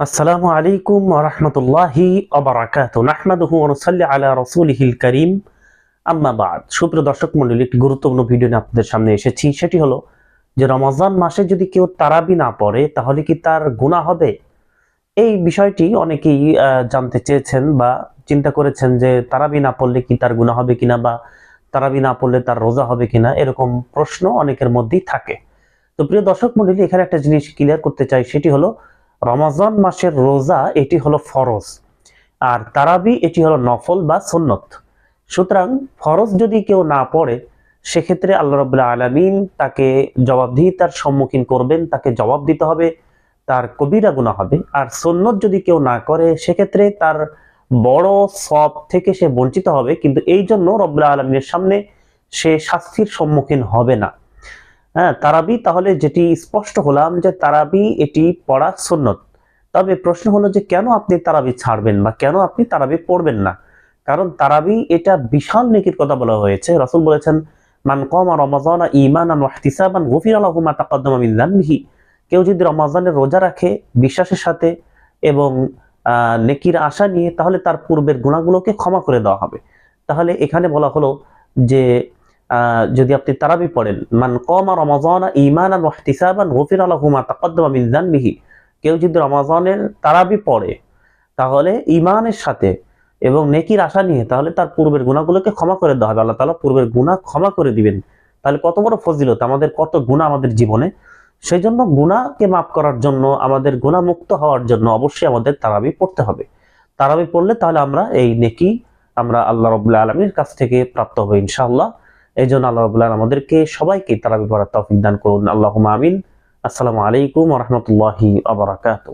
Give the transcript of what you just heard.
আসসালামু আলাইকুম রহমতুল্লাহি অবরাকাত নাহমাদুহু অনুসাল্লি আলা রসুলহিল করিম। আম্মা বাদ। সুপ্রিয় দর্শক মণ্ডলী, একটি গুরুত্বপূর্ণ ভিডিও নিয়ে আপনাদের সামনে এসেছি। সেটি হলো যে রমজান মাসে যদি কেউ তারাবি না পড়ে, তাহলে কি তার গুণা হবে? এই বিষয়টি অনেকেই জানতে চেয়েছেন বা চিন্তা করেছেন যে তারাবি না পড়লে কি তার গুণা হবে কিনা বা তারাবি না পড়লে তার রোজা হবে কিনা, এরকম প্রশ্ন অনেকের মধ্যেই থাকে। তো প্রিয় দর্শক মন্ডলী এখানে একটা জিনিস ক্লিয়ার করতে চাই, সেটি হলো রমাজান মাসের রোজা এটি হলো ফরজ, আর তারাবি এটি হলো নফল বা সুন্নত। সুতরাং ফরজ যদি কেউ না পড়ে, সেক্ষেত্রে আল্লাহ রবুল্লাহ আলমিন তাকে জবাবদিহিতার সম্মুখীন করবেন, তাকে জবাব দিতে হবে, তার কবিরা গুণা হবে। আর সুন্নত যদি কেউ না করে, সেক্ষেত্রে তার বড় সব থেকে সে বঞ্চিত হবে, কিন্তু এই জন্য রব্লা আলমিনের সামনে সে শাস্তির সম্মুখীন হবে না। হ্যাঁ তারাবি, তাহলে যেটি স্পষ্ট হলাম যে তারাবি এটি পড়া সুন্নত। তবে প্রশ্ন হলো যে কেন আপনি তারাবি ছাড়বেন বা কেন আপনি তারাবি পড়বেন না? কারণ তারাবি এটা বিশাল নেকির কথা বলা হয়েছে। রসুল বলেছেন, মান কমা রমাজানা ঈমানান ওয়া ইহতিসাবান গুফিরা লাহু মা তাকাদ্দামা যানবিহি কেউ যদি রমাজানের রোজা রাখে বিশ্বাসের সাথে এবং নেকির আশা নিয়ে, তাহলে তার পূর্বের গুণাগুলোকে ক্ষমা করে দেওয়া হবে। তাহলে এখানে বলা হলো যে যদি আপনি তারাবি পড়েন, মান কমা রমাজানা ঈমানান ওয়া ইহতিসাবান গুফিরা লাহু মা তাকাদ্দামা যানবিহি কেউ যদি রমাজানের তারাবি পড়ে, তাহলে ঈমানের সাথে এবং নেকির আশা নিয়ে, তাহলে তার পূর্বের গুণাগুলোকে ক্ষমা করে দেওয়া হবে। আল্লাহ তাআলা পূর্বের গুনাহ ক্ষমা করে দিবেন। তাহলে কত বড় ফজিলত, আমাদের কত গুণা আমাদের জীবনে। সেই জন্য গুণাকে মাফ করার জন্য, আমাদের গুণা মুক্ত হওয়ার জন্য অবশ্যই আমাদের তারাবি পড়তে হবে। তারাবি পড়লে তাহলে আমরা এই নেকি আমরা আল্লাহ রবুল্লাহ আলমীর কাছ থেকে প্রাপ্ত হব ইনশাআল্লাহ। এই জন্য আল্লাহ রবুল্লাহ আমাদেরকে সবাইকে তারাবি পড়ার তৌফিক দান করুন। আল্লাহ আমিন। আসসালামু আলাইকুম রহমতুল্লাহি আবরাকাতু